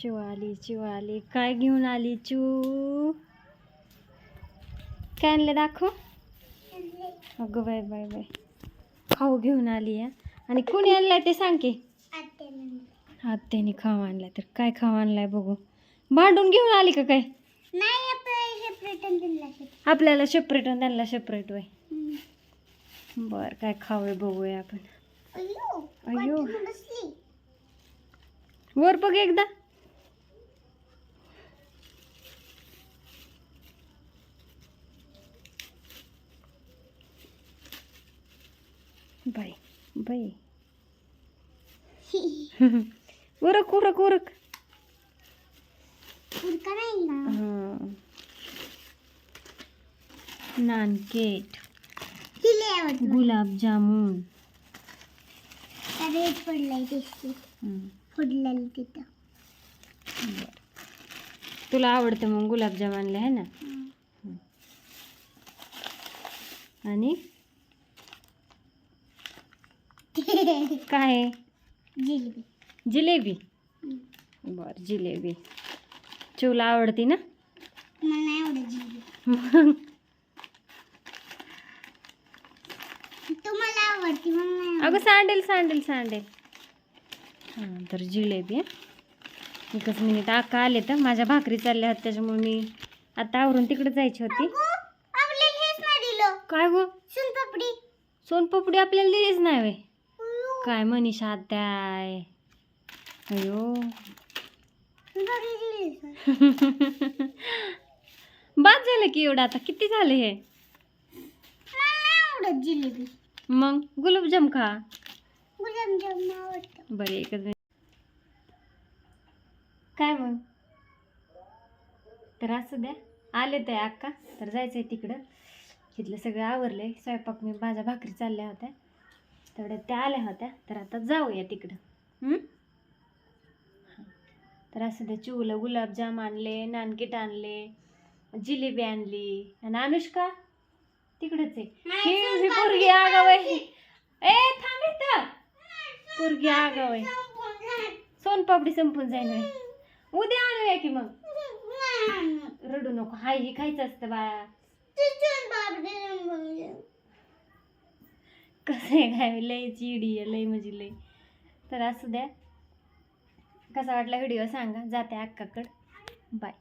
चिव आली चिव आली. काय घेऊन आली चू? काय आणलं दाखव. अगं बाय बाय बाय खाऊ घेऊन आली आहे आणि कुणी आणलाय ते सांग की? आत्याने खाऊ आणलाय. तर काय खाऊ आणलाय बघू. भांडून घेऊन आली का काय? आपल्याला सेपरेट आणि त्यांना सेपरेट वय बर काय खाऊ आहे बघूया आपण. अयो वर बघ एकदा. बाई बाई. उरक उरक उरक. उरका नाही ना. नानकेट गुलाबजामुन. रेट पडलाय. फुडलेलं तिथं. तुला आवडतं मग गुलाबजाम आणले आहे ना? आणि? काय जिलेबी. जिलेबी? बर जिलेबी. चिवला आवडती ना? मला नाही आवडत जिलेबी. मग? तुम्हाला आवडती मला नाही आवडत. अगं सांडेल सांडेल सांडेल. हां तर जिलेबी हं. एकच मिनिट आका आले तर माझ्या भाकरी चालल्या होत्या त्याच्यामुळे मी आता आवरून तिकडे जायची होती. काय गो? सोनपापडी. सोनपापडी आपल्याला दिलीच नाही काय मनीषा आत्याय अयो. बाद झालं की एवढं आता? किती झाले हे? आवडत जिलेबी मग गुलाबजाम खा. गुलाबजामुन आवडतं बरं एकच काय मग? तर असं द्या. आले ते अक्का. तर जायचं आहे तिकडं. तिथलं सगळं आवरलंय. स्वयंपाक मी माझ्या भाकरी चालल्या होत्या. तेवढ्या त्या आल्या होत्या. तर आता जाऊया तिकडं. तर असं द्या चिवलं गुलाबजाम आणले नानकीट आणले जिलेबी आणली. आणि अनुष्का तिकडंच आहे. पोरगी आगाव आहे. ए थांब इथं. पोरगी आगाव आहे. सोनपापडी संपून जाईल. उद्या आणूया की मग. रडू नको. हाय हे खायचं असतं बाळा तू सोनपापडी संपून झालं. कसं आहे काय? लय चिडी आहे लय म्हणजे लय तर असू द्या. कसा वाटला व्हिडिओ सांगा. जाते अक्काकडं. बाय